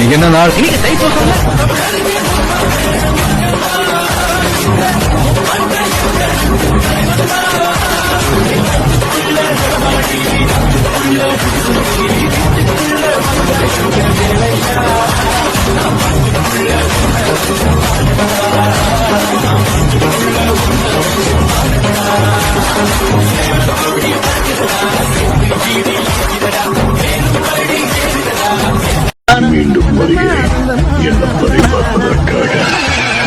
എനിക്കെന്നെ നാളെ എനിക്ക് Thank you. வருகிறேன் என்பதை பார்ப்பதற்காக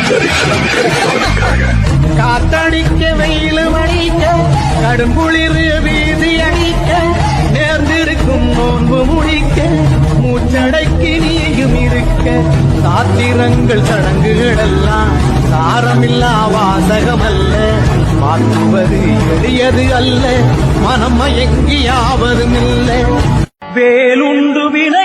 தரிசனம் கிடைப்பதற்காக காத்தடிக்க வெயில் அடிக்க கடுங்குளிர் வீதி அடிக்க நேர்ந்திருக்கும் நோன்பு முடிக்க மூச்சடைக்கு நீயும் இருக்க. சாத்திரங்கள் சடங்குகள் எல்லாம் சாரமில்லா வாசகம் அல்ல மாற்றுவது எளியது அல்ல மனம் மயங்கியாவதும் இல்லை வேலுண்டு வினை